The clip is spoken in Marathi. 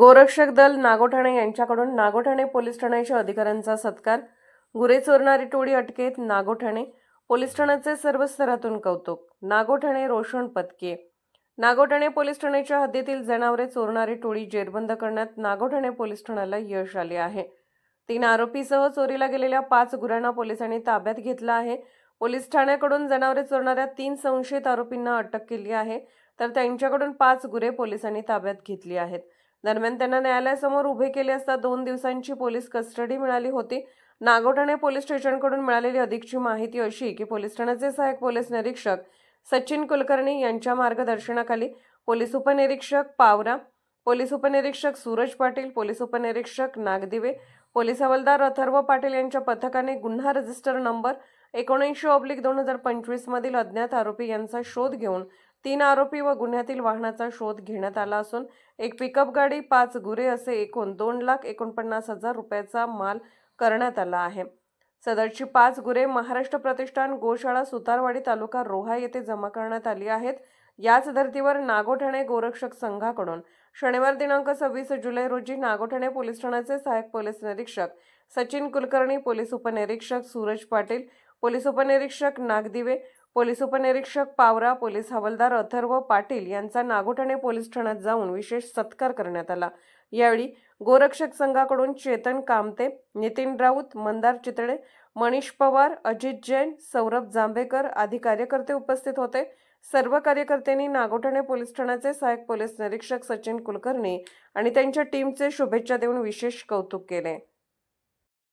गोरक्षक दल नागोठाणे यांच्याकडून नागोठाणे पोलीस ठाण्याच्या अधिकाऱ्यांचा सत्कार गुरे चोरणारी टोळी अटकेत नागोठाणे पोलीस ठाण्याचे सर्व स्तरातून कौतुक नागोठाणे रोषण पथके. नागोठाणे पोलीस ठाण्याच्या हद्दीतील जनावरे चोरणारी टोळी जेरबंद करण्यात नागोठाणे पोलीस ठाण्याला यश आले आहे. तीन आरोपीसह चोरीला गेलेल्या पाच गुरांना पोलिसांनी ताब्यात घेतलं आहे. पोलीस ठाण्याकडून जनावरे चोरणाऱ्या तीन संशयित आरोपींना अटक केली आहे तर त्यांच्याकडून पाच गुरे पोलिसांनी ताब्यात घेतली आहेत. दरम्यान त्यांना न्यायालयासमोर उभे केले असता दोन दिवसांची पोलीस कस्टडी मिळाली होती. नागोठाणे पोलीस स्टेशनकडून मिळालेली अधिकची माहिती अशी की पोलीस ठाण्याचे सहाय्यक पोलीस निरीक्षक सचिन कुलकर्णी यांच्या मार्गदर्शनाखाली पोलीस उपनिरीक्षक पावरा पोलीस उपनिरीक्षक सूरज पाटील पोलीस उपनिरीक्षक नागदिवे पोलीस हवालदार अथर्व पाटील यांच्या पथकाने गुन्हा रजिस्टर नंबर एकोणऐंशी ऑब्लिक दोन हजार पंचवीसमधील अज्ञात आरोपी यांचा शोध घेऊन तीन आरोपी व गुन्ह्यातील वाहनाचा शोध घेण्यात आला असून एक पिकअप गाडी पाच गुरे असे एकूण दोन लाख एकोणपन्नास हजार रुपयाचा माल करण्यात आला आहे. सदरची पाच गुरे महाराष्ट्र प्रतिष्ठान गोशाळा सुतारवाडी तालुका रोहा येथे जमा करण्यात आली आहेत. याच धर्तीवर नागोठाणे गोरक्षक संघाकडून शनिवार दिनांक सव्वीस जुलै रोजी नागोठाणे पोलीस ठाण्याचे सहाय्यक पोलीस निरीक्षक सचिन कुलकर्णी पोलीस उपनिरीक्षक सूरज पाटील पोलीस उपनिरीक्षक नागदिवे पोलीस उपनिरीक्षक पावरा पोलीस हवालदार अथर्व पाटील यांचा नागोठाणे पोलीस ठाण्यात जाऊन विशेष सत्कार करण्यात आला. यावेळी गोरक्षक संघाकडून चेतन कामते नितीन राऊत मंदार चितळे मनीष पवार अजित जैन सौरभ जांभेकर आदी कार्यकर्ते उपस्थित होते. सर्व कार्यकर्त्यांनी नागोठाणे पोलीस ठाण्याचे सहाय्यक पोलीस निरीक्षक सचिन कुलकर्णी आणि त्यांच्या टीमचे शुभेच्छा देऊन विशेष कौतुक केले.